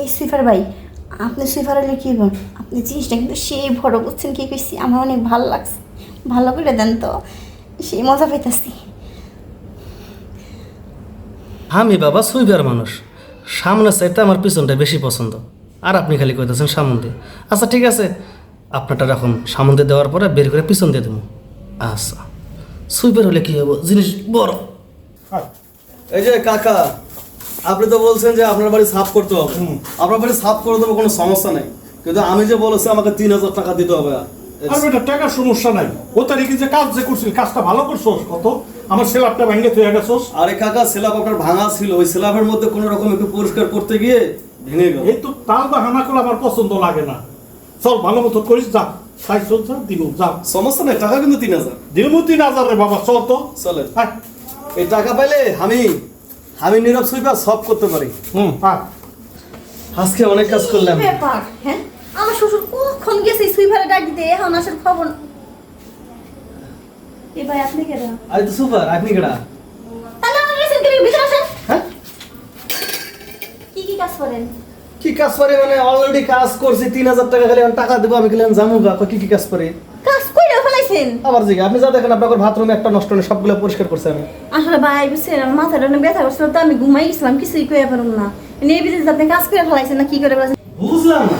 এই সুইফার ভাই আপনি সুইফার হলে কী বল আপনি জিনিসটা কিন্তু সেই বড় করছেন কি করছি? আমার অনেক ভালো লাগছে। ভালো করে দেন তো। সেই মজা পাইতাছি। আমি বাবা সুইপার মানুষ। সামনে চাইতে আমার পিছনটা বেশি পছন্দ। আর আপনি খালি কইতেছেন সামন দিয়ে। আচ্ছা ঠিক আছে। আপনারটা এখন সামন দিয়ে দেওয়ার পরে বের করে পিছন দিয়ে দেবো। আচ্ছা। সুইপার হলে কি হব? জিনিস বড়। এই যে কাকা। আপনি তো বলছেন যে আপনার বাড়ি সাফ করতে হবে। আপনার বাড়ি সাফ করে দেবো কোনো সমস্যা নেই। কিন্তু আমি যে বলেছি আমাকে তিন হাজার টাকা দিতে হবে। আর বেটা টাকার সমস্যা নাই। ও তারিখে যে কাজ যে করছিল কাজটা ভালো করছোস কত? আমার সেলাপটা ভেঙে তুই গেছোস। আরে কাকা স্ল্যাব আপনার ভাঙা ছিল। ওই স্ল্যাবের মধ্যে কোনো রকম একটু পরিষ্কার করতে গিয়ে ভেঙে গেল। এই তো তাল বা হানা করলে আমার পছন্দ লাগে না। চল ভালো মতো করিস যা। সাই চল যা দিব যা। সমস্যা নাই টাকা কিন্তু তিন হাজার। দিলমু তিন হাজার রে বাবা চল তো। চলে। এই টাকা পাইলে আমি আমি নীরব সুইপার সব করতে পারি। হুম। আজকে অনেক কাজ করলাম। কি ব্যাপার হ্যাঁ? আমার শ্বশুর কখন গেছে সুইফারে ডাক দিতে? এখন আসার খবর এ ভাই আপনি কেন আরে তো সুপার আপনি কেডা? তাহলে আমার রেসেন্ট ভিতরে আসেন। হ্যাঁ? কি কি কাজ করেন? কি কাজ করে মানে অলরেডি কাজ করছি তিন হাজার টাকা খালি আমি টাকা দেবো আমি গেলাম জামু গা কি কি কাজ করে? ফেলাইছেন আবার জিজ্ঞা আপনি যা দেখেন আপনার বাথরুমে একটা নষ্ট নেই সবগুলো পরিষ্কার করছে আমি। আসলে ভাই বুঝছেন আমার মাথাটা অনেক ব্যথা করছিল তো আমি ঘুমাই গেছিলাম কিছুই কইয়া পারলাম না। নিয়ে বিদেশ আপনি কাজ করে ফেলাইছেন না কি করে ফেলাইছেন? বুঝলাম না।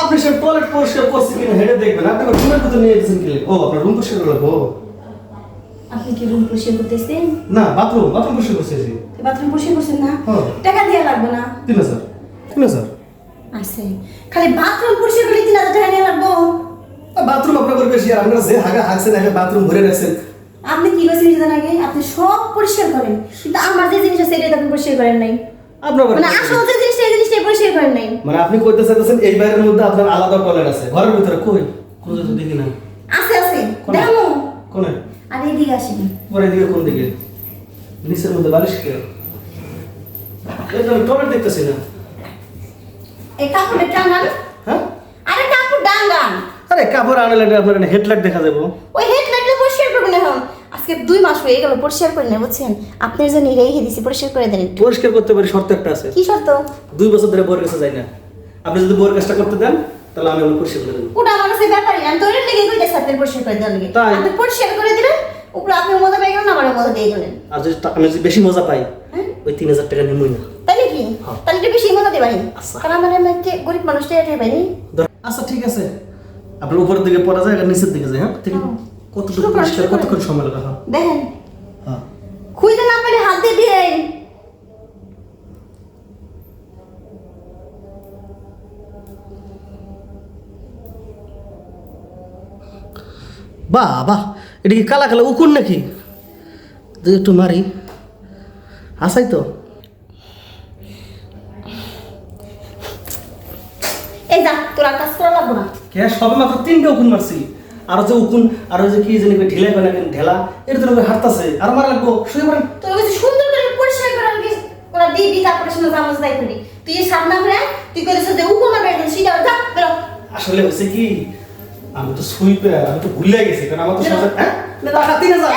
আপনি সব টয়লেট পরিষ্কার করছে কিনা হেঁটে দেখবেন। আপনি রুমের ভিতরে নিয়ে গেছেন কি? ও আপনার রুম পরিষ্কার করে রাখব আপনি কি রুম পরিষ্কার করতেছেন? না বাথরুম বাথরুম পরিষ্কার করছে জি বাথরুম পরিষ্কার করছেন না। টাকা দেওয়া লাগবে না? তিন হাজার। তিন হাজার। আছে। খালি বাথরুম পরিষ্কার করলে তিন হাজার টাকা নিয়ে লাগবো। বেশি আর আপনারা যে হাগা হাগছেন একটা বাথরুম ভরে রাখছেন আপনি কি করছেন জানেন আগে? আপনি সব পরিষ্কার করেন। কিন্তু আমার যে জিনিস আছে এটা আপনি পরিষ্কার করেন নাই। আপনার মানে আসল যে জিনিসটা এই জিনিসটা পরিষ্কার করেন নাই। মানে আপনি কইতে চাইতেছেন এই বাইরের মধ্যে আপনার আলাদা টয়লেট আছে। ঘরের ভিতরে কই? কোন তো দেখি না। আছে আছে। কোনে? কোনে? আর এইদিকে আসেন। পরে দিকে কোন দিকে? নিচের মধ্যে বালিশ কে? এই টয়লেট দেখতেছি না হ্যাঁ আরে কাপড় ডাঙ্গান আরে কাপড় আনলে আপনার হেডলাইট দেখা যাব। ওই হেডলাইটটা পরিষ্কার করবেন এখন। আজকে দুই মাস হয়ে গেল পরিষ্কার করে নেই বুঝছেন? আপনার জন্য রেখে দিছি পরিষ্কার করে দেন। পরিষ্কার করতে পারি শর্ত একটা আছে। কি শর্ত? দুই বছর ধরে বউয়ের কাছে যাই না। আপনি যদি বউয়ের কাজটা করতে দেন তাহলে আমি আমার পরিষ্কার করে দেবো। ওটা আমার কাছে ব্যাপারই না। আমি তোর লেগে কইতে সাথে পরিষ্কার করে তাই? আপনি পরিষ্কার করে দিলেন উপরে আপনি মজা পেয়ে গেলেন আমার মজা দিয়ে গেলেন। আর যদি আমি যদি বেশি মজা পাই হ্যাঁ? ওই তিন হাজার টাকা নিমই না। তাই নাকি হ্যাঁ। তাহলে বেশি মজা দেবানি। আচ্ছা। কারণ আমার গরিব মানুষটা এটা পাইনি আচ্ছা ঠিক আছে। আপনার উপরের দিকে পড়া যায় আর নিচের দিকে যায় হ্যাঁ? ঠিক আছে? হ্যাঁ। কতটুকু পরিষ্কার। কতক্ষণ সময় লাগা হ্যাঁ? দেখেন। হ্যাঁ। খুঁজতে না পারে হাত দিয়ে দিলেন বাহ বাহ এটা কি কালা কালা উকুন নাকি? তুই একটু মারি। আসাই তো। এই যা তোর কাজ করা লাগবো না। কে সবে মাত্র তিনটা উকুন মারছি। আর যে উকুন আর যে কি জানি ঢেলা করে নাকি ঢেলা এর তো হাঁটতাছে। আর মারা লাগবো শুয়ে পড়েন। সুন্দর করে পরিষ্কার করে আমি ওরা দিবি তারপরে শুনে জামাজ করি। তুই সামনে করে তুই করে যে উপমা বেড়ে সেটা যা বেরো। আসলে হচ্ছে কি আমি তো সুইপে আমি তো ভুলে গেছি কারণ আমার তো। সাথে হ্যাঁ। টাকা তিন হাজার।